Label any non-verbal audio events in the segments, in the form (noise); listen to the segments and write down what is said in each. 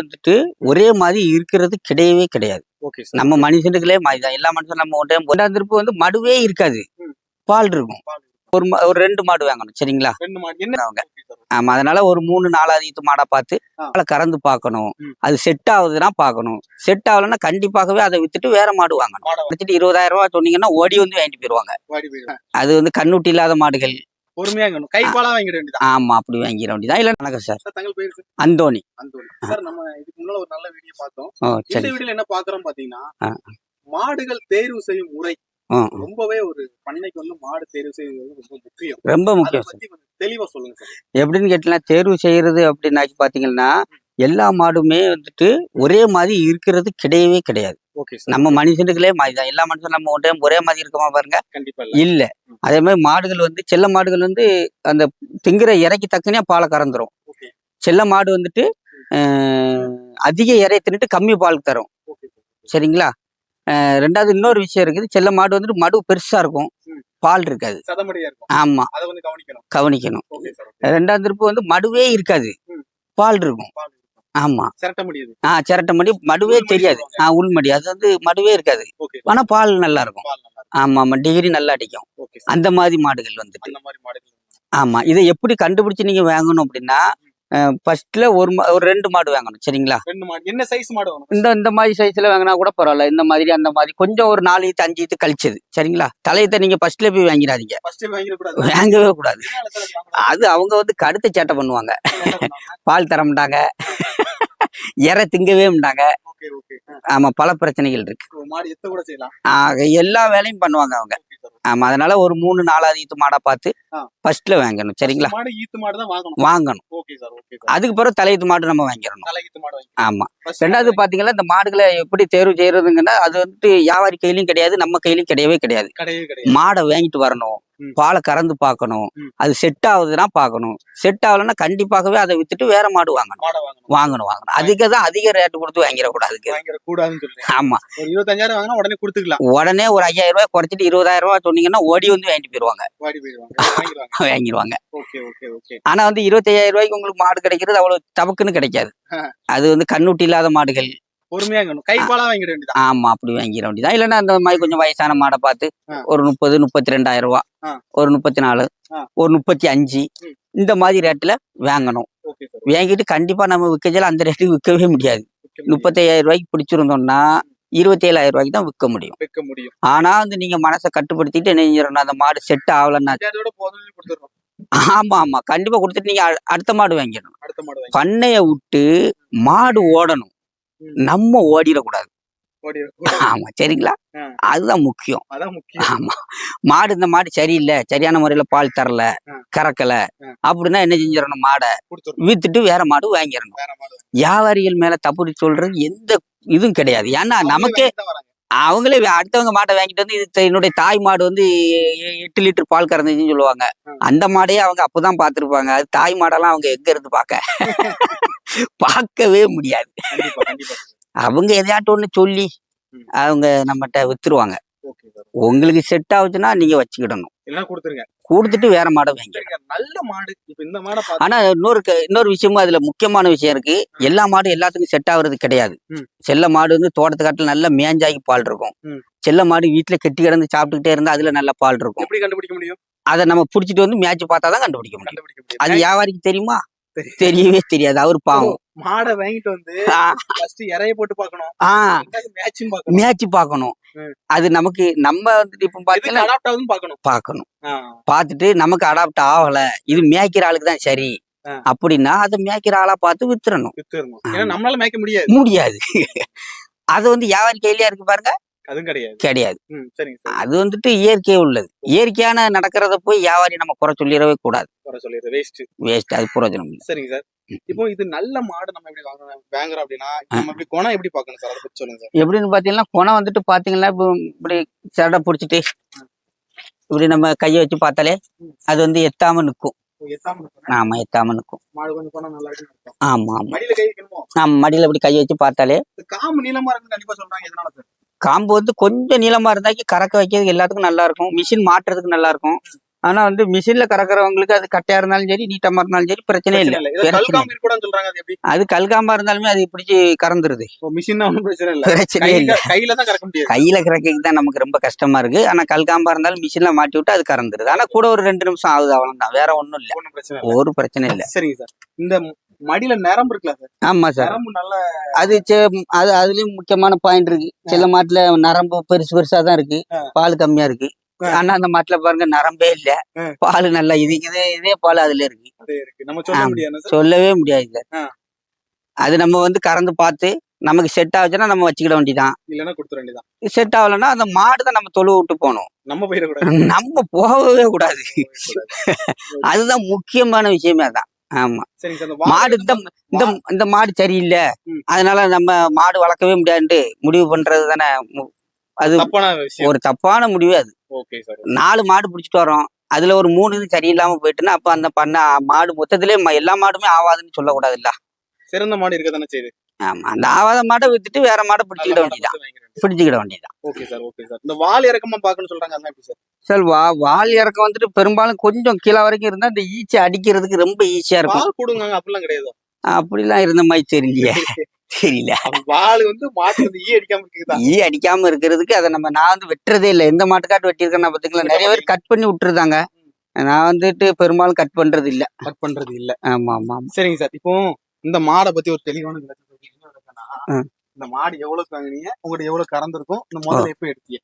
வந்துட்டு ஒரே மாதிரி இருக்கிறது கிடையவே கிடையாது. நம்ம மனுஷனுக்குள்ளே மாதிரி தான் எல்லா மனுஷனும் நம்ம ஒன்றே ஒன்றாம் திருப்பு வந்து மடுவே இருக்காது. பால் இருக்கும். ஒரு ஒரு ரெண்டு மாடு வாங்கணும் சரிங்களா? அவங்க. ஆமா அதனால ஒரு மூணு நாலாவது மாடா பார்த்து. அதை கறந்து பார்க்கணும். அது செட் ஆகுதுன்னா பார்க்கணும். செட் ஆகலைன்னா கண்டிப்பாகவே அதை வித்துட்டு வேற மாடு வாங்கணும். வச்சுட்டு இருபதாயிரம் ரூபாய் சொன்னீங்கன்னா ஓடி வந்து வாங்கிட்டு போயிருவாங்க. அது வந்து கண்ணுட்டி இல்லாத மாடுகள். பொறுமையா இருக்கணும் கை பாலா வாங்கிட வேண்டியதான் ஆமா அப்படி வாங்கிட வேண்டியதான் இல்ல வணக்கம் சார். தங்கள் பேர் சார் அந்தோணி. அந்தோணி. சார் நம்ம இதுக்கு முன்னால ஒரு நல்ல வீடியோ பார்த்தோம். இந்த வீடியோல என்ன பாக்குறோம் பாத்தீங்கன்னா. மாடுகள் தேர்வு செய்யும் முறை. ரொம்பவே ஒரு பண்ணைக்கு வந்து மாடு தேர்வு செய்வது ரொம்ப முக்கியம். ரொம்ப முக்கியம் தெளிவா சொல்லுங்க சார். எப்படின்னு கேட்டீங்கன்னா தேர்வு செய்யறது அப்படின்னாக்கி பாத்தீங்கன்னா எல்லா மாடுமே வந்துட்டு ஒரே மாதிரி இருக்கிறது கிடையவே கிடையாது. நம்ம மனுஷனுக்குள்ளே மாதிரி தான் எல்லா மனுஷனும் நம்ம ஒன்றே ஒரே மாதிரி இருக்கமா பாருங்க? கண்டிப்பா இல்ல. அதே மாதிரி மாடுகள் வந்து செல்ல மாடுகள் வந்து அந்த திங்கிற இறைக்கு தக்கனே பாலை கறந்துரும். செல்ல மாடு வந்துட்டு அதிக இறைய தின்னுட்டு கம்மி பால் தரும். சரிங்களா? ரெண்டாவது இன்னொரு விஷயம் இருக்குது. செல்ல மாடு வந்துட்டு மடு பெருசா இருக்கும். பால் இருக்காது. ஆமா. கவனிக்கணும். ரெண்டாவது திருப்பு வந்து மடுவே இருக்காது. பால் இருக்கும். ஆமா. சிரட்ட முடியுது. ஆ சிரட்டை மடி மடுவே தெரியாது. ஆ உள்மடி அது வந்து மடுவே இருக்காது. ஆனா பால் நல்லா இருக்கும். ஆமா ஆமா. டிகிரி நல்லா அடிக்கும். அந்த மாதிரி மாடுகள் வந்துட்டு. ஆமா. இதை எப்படி கண்டுபிடிச்சு நீங்க வாங்கணும் அப்படின்னா ஃபர்ஸ்ட்ல ஒரு ஒரு ரெண்டு மாடு வாங்கணும். சரிங்களா? ரெண்டு மாடு. என்ன சைஸ் மாடு இந்த இந்த மாதிரி சைஸ்ல வாங்கினா கூட பரவாயில்ல. இந்த மாதிரி அந்த மாதிரி. கொஞ்சம் ஒரு நாலு ஈத்து அஞ்சு ஈத்து கழிச்சது. சரிங்களா? தலையத்தை நீங்க ஃபர்ஸ்ட்ல போய் வாங்கிடாதீங்க. வாங்கவே கூடாது? அது அவங்க வந்து கடுத்த சேட்டை பண்ணுவாங்க. பால் தர மாட்டாங்க. இறை திங்கவே மாட்டாங்க. ஆமா பல பிரச்சனைகள் இருக்கு. எல்லா வேலையும் பண்ணுவாங்க அவங்க. ஆமா அதனால ஒரு மூணு நாலாவது ஈத்து மாடா பார்த்து. ஃபர்ஸ்ட்ல வாங்கணும் சரிங்களா? வாங்கணும். அதுக்கு பிறகு தலையீத்து மாடு நம்ம வாங்கிடணும். ஆமா. ரெண்டாவது பாத்தீங்கன்னா இந்த மாடுகளை எப்படி தேர்வு செய்யறதுங்கன்னா அது வந்துட்டு வியாபாரி கையிலயும் கிடையாது நம்ம கையிலயும் கிடையவே கிடையாது. மாடை வாங்கிட்டு வரணும். பாலை கறந்து பார்க்கணும். அது செட் ஆகுதுன்னா பார்க்கணும். செட் ஆகலைன்னா கண்டிப்பாகவே அதை வித்துட்டு வேற மாடு வாங்கணும். வாங்கணும். வாங்கணும் அதுக்கு தான் அதிக ரேட்டு கொடுத்து வாங்கிடக்கூடாதுக்கு வாங்கிட கூடாதுன்னு சொல்றேன் ஆமா. ஒரு இருபத்தஞ்சாயிரம் வாங்கினா உடனே கொடுத்துக்கலாம். உடனே ஒரு ஐயாயிரம் ரூபாய் குறைச்சிட்டு இருபதாயிரம் ரூபாய் சொன்னீங்கன்னா ஓடி வந்து வாங்கிட்டு போயிருவாங்க. வாங்கிடுவாங்க. (laughs) ஆனா வந்து இருபத்தையாயிரம் ரூபாய்க்கு உங்களுக்கு மாடு கிடைக்கிறது அவ்வளவு தபக்குன்னு கிடைக்காது. அது வந்து கண்ணுட்டி இல்லாத மாடுகள். பொறுமையா இருக்கணும் கை பாலா வாங்கிட வேண்டியதான் ஆமா அப்படி வாங்கிட வேண்டியதான் இல்லைன்னா அந்த மாதிரி கொஞ்சம் வயசான மாடை பார்த்து. ஒரு முப்பது முப்பத்தி ரெண்டாயிரம் ரூபா. ஒரு முப்பத்தி நாலு. ஒரு முப்பத்தி அஞ்சு. இந்த மாதிரி ரேட்ல வாங்கணும். வாங்கிட்டு கண்டிப்பா நம்ம விற்கச்சல அந்த ரேட்டுக்கு விற்கவே முடியாது. முப்பத்தையாயிரம் ரூபாய்க்கு பிடிச்சிருந்தோம்னா இருபத்தி ஏழாயிரம் ரூபாய்க்கு தான் விற்க முடியும். வைக்க முடியும். ஆனா வந்து நீங்க மனசை கட்டுப்படுத்திட்டு என்ன அந்த மாடு செட் ஆகலன்னா ஆமா ஆமா. கண்டிப்பா கொடுத்துட்டு நீங்க அடுத்த மாடு வாங்கிடணும். பண்ணைய விட்டு மாடு ஓடணும். நம்ம ஓடிடக்கூடாது. ஓடி ஆமா சரிங்களா. அதுதான் முக்கியம். ஆமா. மாடு இந்த மாடு சரியில்லை சரியான முறையில பால் தரல. கறக்கல. அப்படின்னா என்ன செஞ்சிடணும்? மாடை வித்துட்டு வேற மாடு வாங்கிடணும். வியாபாரிகள் மேல தப்பு சொல்றது எந்த இதுவும் கிடையாது. ஏன்னா நமக்கே அவங்களே அடுத்தவங்க மாட்டை வாங்கிட்டு வந்து இது என்னுடைய தாய் மாடு வந்து எட்டு லிட்டர் பால் கறந்துச்சுன்னு சொல்லுவாங்க. அந்த மாடையே அவங்க அப்பதான் பார்த்திருப்பாங்க. அது தாய் மாடெல்லாம் அவங்க எங்க இருந்து பார்க்க (laughs) பார்க்கவே முடியாது. அவங்க எதையாட்டும் ஒண்ணு சொல்லி. அவங்க நம்மகிட்ட வித்துருவாங்க. உங்களுக்கு செட் ஆகுச்சுன்னா நீங்க வச்சுக்கிடணும். கொடுத்துட்டு வேற மாடை வாங்கி சரிங்க நல்ல மாடு. இந்த மாடை ஆனா இன்னொரு இன்னொரு விஷயமும் அதுல முக்கியமான விஷயம் இருக்கு. எல்லா மாடும் எல்லாத்துக்கும் செட் ஆகுறது கிடையாது. செல்ல மாடு வந்து தோட்டத்து காட்டுல நல்ல மேஞ்சாகி பால் இருக்கும். செல்ல மாடு வீட்டுல கெட்டி கிடந்து சாப்பிட்டுக்கிட்டே இருந்தா அதுல நல்ல பால் இருக்கும். எப்படி கண்டுபிடிக்க முடியும்? அதை நம்ம புடிச்சிட்டு வந்து மேட்ச் பார்த்தா தான் கண்டுபிடிக்க முடியும். அது வியாபாரிக்கு தெரியும். தெரியவே தெரியாது. அவர் பாவம். மாடை வாங்கிட்டு வந்து ஃபர்ஸ்ட் இறைய போட்டு பார்க்கணும். ஆ. மேட்சும் பார்க்கணும். மேட்ச் பார்க்கணும். அது நமக்கு நம்ம வந்துட்டு இப்ப எதுக்கு பாத்தீங்கன்னா அடாப்ட் ஆகுதுன்னு பார்க்கணும். பார்க்கணும். பார்த்துட்டு நமக்கு அடாப்ட் ஆகல. இது மேய்க்கிற ஆளுக்கு தான் சரி. அப்படின்னா அதை மேய்க்கிற ஆளா பார்த்து வித்துறணும். வித்துறணும். ஏன்னா நம்மளால மேய்க்க முடியாது. முடியாது. (laughs) அது வந்து வியாபாரி கையிலயா இருக்கு பாருங்க? அதுவும் கிடையாது. கிடையாது. அது வந்துட்டு இயற்கையே உள்ளது. இயற்கையான நடக்கிறத போய் வியாபாரி நம்ம குறை சொல்லிடவே கூடாது. வேஸ்ட் வேஸ்ட் அது பிரயோஜனம் இல்லை. சரிங்க சார். இப்போ இது நல்ல மாடு நம்ம எப்படி வாங்குறோம் வாங்குறோம் அப்படின்னா நம்ம இப்படி குணம் எப்படி பார்க்கணும் சார்? அதை சொல்லுங்க சார். எப்படின்னு பாத்தீங்கன்னா குணம் வந்துட்டு பாத்தீங்கன்னா இப்போ இப்படி சடை பிடிச்சிட்டு இப்படி நம்ம கையை வச்சு பார்த்தாலே அது வந்து எத்தாம நிற்கும். ஆமா எத்தாம நிற்கும். ஆமா ஆமா. மடியில கை வைக்கணுமோ? ஆமா மடியில இப்படி கையை வச்சு பார்த்தாலே காம்பு நீளமா இருக்குன்னு கண்டிப்பா சொல்றாங்க. எதனால சார்? காம்பு வந்து கொஞ்சம் நீளமா இருந்தாக்கி கறக்க வைக்கிறதுக்கு எல்லாத்துக்கும் நல்லா இருக்கும். மிஷின் மாட்டுறதுக்கு நல்லா இருக்கும். ஆனா வந்து மிஷின்ல கறக்குறவங்களுக்கு அது கட்டையா இருந்தாலும் சரி நீட்டமா இருந்தாலும் சரி பிரச்சனை இல்லை. அது எப்படி? அது கல்காம்பா இருந்தாலுமே அது பிடிச்சி கறந்துருது. பிரச்சனை இல்ல. பிரச்சனையே கையில இல்லை. கையில தான் கறக்க முடியாது. கையில கறக்கிறதுக்கு தான் நமக்கு ரொம்ப கஷ்டமா இருக்கு. ஆனா கல்காம்பா இருந்தாலும் மிஷின்ல மாட்டி விட்டு அது கறந்துருது. ஆனா கூட ஒரு ரெண்டு நிமிஷம் ஆகுது அவ்வளவுதான். வேற ஒன்றும் பிரச்சனை இல்ல. ஒரு பிரச்சனை இல்ல. சரிங்க சார். இந்த மடியில நரம்பு இருக்குல்ல சார்? ஆமா சார். நரம்பு நல்ல அது செ- அது அதுலயும் முக்கியமான பாயிண்ட் இருக்கு. சில மாட்டுல நரம்பு பெருசு பெருசா தான் இருக்கு. ஆ. பால் கம்மியா இருக்கு. ஆ. ஆனா அந்த மாட்டுல பாருங்க நரம்பே இல்ல. ஆ. பால் நல்லா இது இதே இதே பால் அதுல இருக்கு. அதே இருக்கு. நம்ம சொல்ல ஆமா. முடியாது சார்? சொல்லவே முடியாது சார். ஆ. அது நம்ம வந்து கறந்து பார்த்து நமக்கு செட் ஆச்சுன்னா நம்ம வச்சுக்கிட வேண்டியதான் இல்லைன்னா கொடுத்துட வேண்டியதான் செட் ஆகலைன்னா அந்த மாடு தான் நம்ம தொழு விட்டு போகணும். நம்ம போயிடக்கூடாது. நம்ம போகவே கூடாது. அதுதான் முக்கியமான விஷயமே அதான். ஆமா. மாடு இந்த இந்த மாடு சரியில்லை. அதனால நம்ம மாடு வளர்க்கவே முடியாதுன்ட்டு முடிவு பண்றது தானே. அது ஒரு தப்பான முடிவு அது. நாலு மாடு பிடிச்சிட்டு வரோம். அதுல ஒரு மூணு இது சரியில்லாம போயிட்டுன்னா அப்ப அந்த பண்ண மாடு மொத்தத்திலே எல்லா மாடுமே ஆவாதுன்னு சொல்லக்கூடாது இல்ல சிறந்த மாடு இருக்க தானே செய்யுது. ஆமா அந்த ஆவாத மாடை வித்துட்டு வேற மாடை பிடிச்சிக்கிட வேண்டியதான் பிடிச்சிக்கிட வேண்டியதான் ஓகே சார் ஓகே சார். இந்த வால் இறக்கமா பாக்கணும்னு சொல்றாங்க அதான் எப்படி சார்? சார் வா வால் இறக்கம் வந்துட்டு பெரும்பாலும் கொஞ்சம் கீழே வரைக்கும் இருந்தா இந்த ஈச்சை அடிக்கிறதுக்கு ரொம்ப ஈஸியா இருக்கும். வால் கொடுங்க அப்படிலாம் கிடையாது. அப்படிலாம் இருந்த மாதிரி தெரியலையே. தெரியல. வால் வந்து மாட்டு வந்து ஈ அடிக்காம இருக்குதா? ஈ அடிக்காம இருக்கிறதுக்கு அதை நம்ம நான் வந்து வெட்டுறதே இல்லை. எந்த மாட்டுக்காட்டு வெட்டியிருக்கேன் பாத்தீங்களா? நிறைய பேர் கட் பண்ணி விட்டுருதாங்க. நான் வந்துட்டு பெரும்பாலும் கட் பண்றது இல்ல. கட் பண்றது இல்ல. ஆமா ஆமா சரிங்க சார். இப்போ இந்த மாடை பத்தி ஒரு தெளிவான இந்த மாடு எவ்வளவு வாங்குனீங்க? உங்கள்ட்ட எவ்வளவு கறந்துருக்கும் இந்த முதல்ல எப்ப எடுத்தீங்க?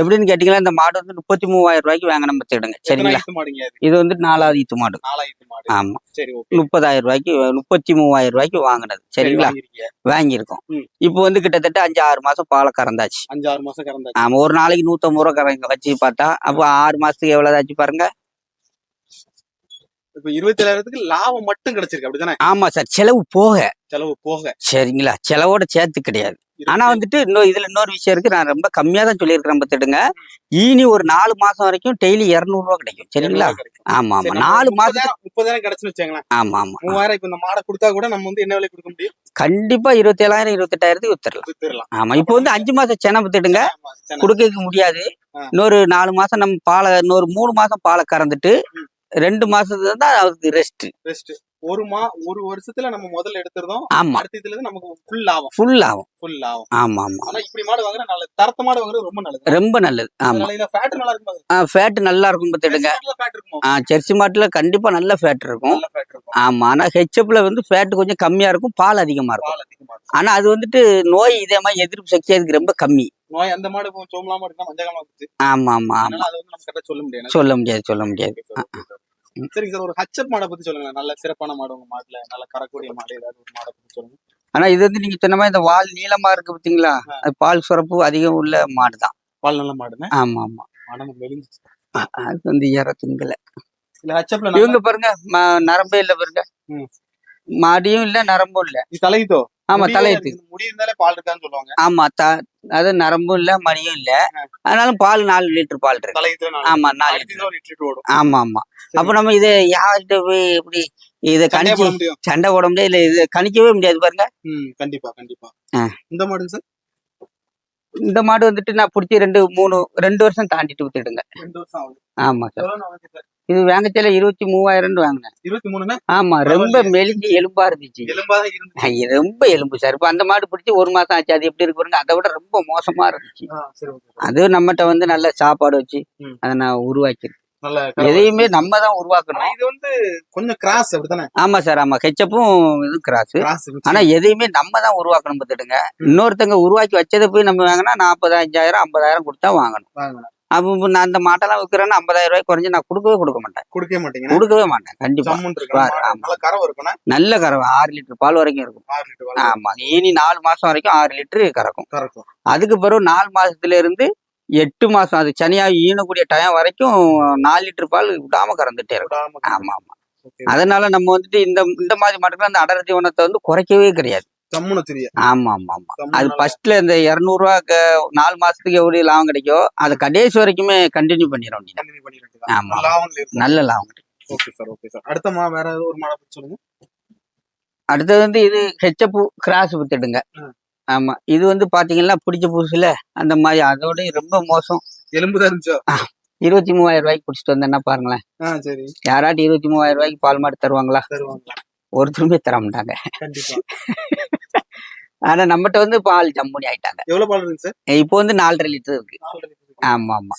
எப்படின்னு கேட்டீங்களா இந்த மாடு வந்து முப்பத்தி மூவாயிரம் ரூபாய்க்கு வாங்கின பத்துக்கிடுங்க எத்தனை சரிங்களா? மாடுங்க இது வந்து நாலாவது ஈத்து மாடு. நாலாயிரத்து மாடு. ஆமா. சரி முப்பதாயிரம் ரூபாய்க்கு முப்பத்தி மூவாயிரம் ரூபாய்க்கு வாங்கினது சரிங்களா? வாங்கியிருக்கோம். இப்போ வந்து கிட்டத்தட்ட அஞ்சு ஆறு மாசம் பாலை கறந்தாச்சு. அஞ்சு ஆறு மாசம் கறந்தாச்சு. ஆமா ஒரு நாளைக்கு நூத்தம்பது ரூபா கறங்க வச்சு பார்த்தா அப்போ ஆறு மாசத்துக்கு எவ்வளவுதாச்சு பாருங்க? இப்ப இருபத்தி ஏழாயிரத்துக்கு லாபம் மட்டும் கிடைச்சிருக்கு அப்படிதானே? ஆமா சார் செலவு போக. செலவு போக. சரிங்களா? செலவோட சேர்த்து கிடையாது. ஆனா வந்துட்டு இன்னும் இதுல இன்னொரு விஷயம் இருக்கு. நான் ரொம்ப கம்மியா தான் சொல்லியிருக்கிறேன் பார்த்துடுங்க ஈனி ஒரு நாலு மாசம் வரைக்கும் டெய்லி இருநூறு ரூபா கிடைக்கும். சரிங்களா? ஆமா ஆமா. நாலு மாசம் முப்பதாயிரம் கிடைச்சுன்னு வச்சுங்களேன் ஆமா ஆமா. மூவாயிரம் இப்ப இந்த மாடை கொடுத்தா கூட நம்ம வந்து என்ன விலை கொடுக்க முடியும்? கண்டிப்பா இருபத்தி ஏழாயிரம் இருபத்தெட்டாயிரத்துக்கு வித்துடலாம். வித்துடலாம். ஆமா இப்போ வந்து அஞ்சு மாசம் சென வித்துடுங்க சரி. கொடுக்க முடியாது. இன்னொரு நாலு மாசம் நம்ம பாலை இன்னொரு மூணு மாசம் பாலை கறந்துட்டு. ரெண்டு மாசத்துக்கு தான் அதுக்கு ரெஸ்ட் Best. ஒரு மா ஒரு வருஷத்துல நம்ம முதல்ல எடுத்துறதும் ஆமா. அடுத்த இதுல நமக்கு ஃபுல் லாபம். ஃபுல் ஆகும் ஃபுல் லாபம். ஆமா ஆமா. ஆனா இப்படி மாடு வாங்குறது நல்லது தரத்த மாடு வாங்குறது ரொம்ப நல்லது. ரொம்ப நல்லது. ஆமா. இதுல ஃபேட் நல்லா இருக்கும் ஃபேட் நல்லா இருக்கும் பார்த்துடுங்க ஃபேட் இருக்குமோ? ஆ ஜெர்சி மாட்டுல கண்டிப்பா நல்ல ஃபேட் இருக்கும். நல்ல ஃபேட் இருக்கும். ஆமா ஆனா ஹெச்எப்ல வந்து ஃபேட் கொஞ்சம் கம்மியா இருக்கும். பால் அதிகமா இருக்கும். பால் அதிகமா இருக்கும். ஆனா அது வந்துட்டு நோய் இதே மாதிரி எதிர்ப்பு சக்தி அதுக்கு ரொம்ப கம்மி. நோய் அந்த மாடு சோமலாம இருக்கா மஞ்சகாம இருக்கு ஆமா ஆமா அதை வந்து நம்ம கரெக்டா சொல்ல முடியாது. சொல்ல முடியாது சொல்ல முடியாது. சரிங்க சார் ஒரு ஹச்சப் மாடை பத்தி சொல்லுங்க நல்ல சிறப்பான மாடு உங்க மாட்டுல நல்ல கறக்கூடிய மாடு ஏதாவது ஒரு மாடை பத்தி சொல்லுங்க. ஆனா இது வந்து நீங்க சொன்ன மாதிரி இந்த வால் நீளமா இருக்கு பாத்தீங்களா? அது பால் சுரப்பு அதிகம் உள்ள மாடு தான் பால் நல்ல மாடுன்னு? ஆமா ஆமா. மனம் மெலிஞ்சிச்சு. அது வந்து இற திங்கல. இவங்க பாருங்க நரம்பே இல்ல பாருங்க. மாடியும் இல்ல நரம்பும் இல்ல. தலையுதோ? ஆமா இருக்கு. முடி இருந்தாலே பால் இருக்கான்னு சொல்லுவாங்க. ஆமா த அது நரம்பும் இல்ல மடியும் இல்ல. அதனால பால் நாலு லிட்டர் பால் இருக்கு. ஆமா நாலு லிட்டர். ஆமா ஆமா. அப்ப நம்ம இதை யார்கிட்ட போய் இப்படி இதை கணிச்சு சண்டை போட முடியாது இல்ல இதை கணிக்கவே முடியாது பாருங்க. கண்டிப்பா கண்டிப்பா. இந்த மாடுங்க சார் இந்த மாடு வந்துட்டு நான் பிடிச்சி ரெண்டு மூணு ரெண்டு வருஷம் தாண்டிட்டு வித்துடுங்க. ஆமா சார். இது வேங்கச்சல இருபத்தி மூவாயிரம் வாங்கினேன். ஆமா ரொம்ப. மெலிஞ்சு எலும்பா இருந்துச்சு. ரொம்ப எலும்பு சார். இப்ப அந்த மாடு பிடிச்சி ஒரு மாசம் ஆச்சு. அது எப்படி இருக்கு பாருங்க. அதை விட ரொம்ப மோசமா இருந்துச்சு. அது நம்மகிட்ட வந்து நல்ல சாப்பாடு வச்சு. அதை நான் உருவாக்கி நல்ல எதையுமே நம்ம தான் உருவாக்கணும். இது வந்து கொஞ்சம் கிராஸ் அப்படித்தானே? ஆமா சார் ஆமா. ஹெச்சப்பும் இது கிராஸ் ஆனா எதையுமே நம்ம தான் உருவாக்கணும் பார்த்துடுங்க இன்னொருத்தங்க உருவாக்கி வச்சதை போய் நம்ம வாங்கினா நாற்பதாயிரம் ஐம்பதாயிரம் கொடுத்தா வாங்கணும். அப்போ நான் அந்த மாட்டெல்லாம் விற்கிறேன்னா ஐம்பதாயிரம் ரூபாய் குறைஞ்சு நான் கொடுக்கவே கொடுக்க மாட்டேன். கொடுக்கவே மாட்டீங்கன்னா கொடுக்கவே மாட்டேன். கண்டிப்பா. நல்ல கறவை ஆறு லிட்டர் பால் வரைக்கும் இருக்கும். ஆமா. இனி நாலு மாசம் வரைக்கும் ஆறு லிட்டர் கறக்கும். கறக்கும். அதுக்கு பிறகு நாலு மாசத்துல இருந்து எட்டு மாசம். அது சனியா ஈனக்கூடிய டைம் வரைக்கும் நாலு லிட்டர் பால் விடாம கறந்துட்டே இருக்கும். ஆமா ஆமா. அதனால நம்ம வந்துட்டு இந்த இந்த மாதிரி மாட்டுக்கு அந்த அடர் தீவனத்தை வந்து குறைக்கவே கிடையாது. ஆமா ஆமா ஆமா. அது ஃபர்ஸ்ட்ல இந்த இருநூறுவா நாலு மாசத்துக்கு எவ்வளவு லாபம் கிடைக்கோ அதை கடைசி வரைக்குமே கண்டினியூ பண்ணிட வேண்டியது கண்டினியூ பண்ணிட்டு ஆமா. நல்ல லாபம் கிடைக்கும். அடுத்தது வந்து இது ஹெச்சப்பு கிராஸ் வித்துடுங்க. ஆமா. இது வந்து பாத்தீங்கன்னா பிடிச்ச புதுசுல அந்த மாதிரி. அதோட ரொம்ப மோசம். எலும்பு தான் இருந்துச்சோ? இருபத்தி மூவாயிரம் ரூபாய்க்கு பிடிச்சிட்டு வந்தேன்னா பாருங்களேன். சரி. யாராட்டி இருபத்தி மூவாயிரம் ரூபாய்க்கு பால் மாடு தருவாங்களா? தருவாங்க ஒருத்தருமே தர மாட்டாங்க. ஆனா நம்மகிட்ட வந்து பால் ஜம்முனி ஆயிட்டாங்க. எவ்வளவு பால் இருக்கு சார்? இப்போ வந்து நாலரை லிட்டர் இருக்கு. ஆமா ஆமா.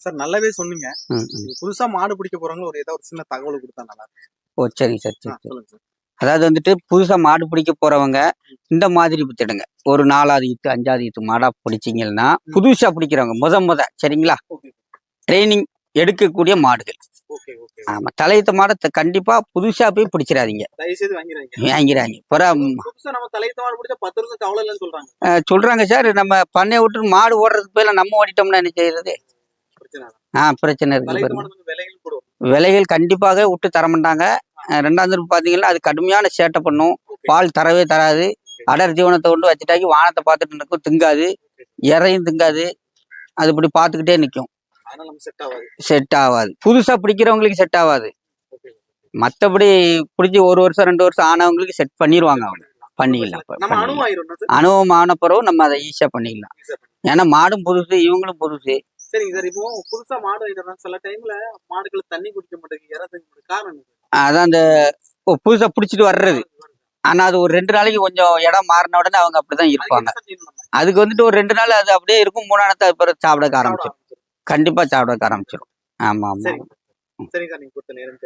சார் நல்லாவே சொன்னீங்க. புதுசா மாடு பிடிக்க போறவங்க ஒரு ஏதாவது ஒரு சின்ன தகவல் கொடுத்தா நல்லா ஓ சரிங்க சரி சரி. சொல்லுங்க சார். அதாவது வந்துட்டு புதுசா மாடு பிடிக்க போறவங்க இந்த மாதிரி வித்துடுங்க. ஒரு நாலாவது ஈத்து அஞ்சாவது ஈத்து மாடா பிடிச்சிங்கன்னா புதுசா பிடிக்கிறவங்க முத முத சரிங்களா? ட்ரைனிங் எடுக்கக்கூடிய மாடுகள். ஆமா தலையத்த மாடை த- கண்டிப்பா புதுசா போய் பிடிச்சிடாதீங்க. வாங்கிறாங்க சொல்றாங்க. சார். நம்ம பண்ணை விட்டு மாடு ஓடுறதுக்கு போயில நம்ம ஓடிட்டோம்னா என்ன செய்யறது? பிரச்சனை இல்லை. ஆ பிரச்சனை இருக்கு தலையத்த பாருங்க மாடு கொஞ்சம் விலைகள் கண்டிப்பாக விட்டு தர மாட்டாங்க. ரெண்டாம் தரம் பாத்தீங்கன்னா அது கடுமையான சேட்டை பண்ணும். பால் தரவே தராது. அடர் தீவனத்தை கொண்டு வச்சுட்டாக்கி வானத்தை பார்த்துட்டு நிற்கும். திங்காது. இறையும் திங்காது. அது இப்படி பார்த்துக்கிட்டே நிற்கும். செட் ஆகாது. செட் ஆகாது புதுசா பிடிக்கிறவங்களுக்கு செட் ஆகாது. மற்றபடி பிடிச்சி ஒரு வருஷம் ரெண்டு வருஷம் ஆனவங்களுக்கு செட் பண்ணிடுவாங்க அவங்க. பண்ணிக்கலாம். அனுபவம் ஆன பிறகு நம்ம அதை ஈஸியாக பண்ணிக்கலாம். ஏன்னா மாடும் புதுசு இவங்களும் புதுசு. சரிங்க சார். இப்போ புதுசா மாடு வாங்கிடுறாங்க சில டைம்ல மாடுகள் தண்ணி குடிக்க மாட்டேங்குது இறந்து மாட்டேங்குது. காரணம்? அதான் அந்த புதுசாக பிடிச்சிட்டு வர்றது. ஆனால் அது ஒரு ரெண்டு நாளைக்கு கொஞ்சம் இடம் மாறின உடனே அவங்க அப்படிதான் இருப்பாங்க? அதுக்கு வந்துட்டு ஒரு ரெண்டு நாள் அது அப்படியே இருக்கும். மூணாவது அது பிறகு சாப்பிட ஆரம்பிச்சிடும். கண்டிப்பாக சாப்பிட ஆரம்பிச்சிடும் ஆமாம் ஆமாம் சரிங்க சார். நீங்க கொடுத்த நேரம்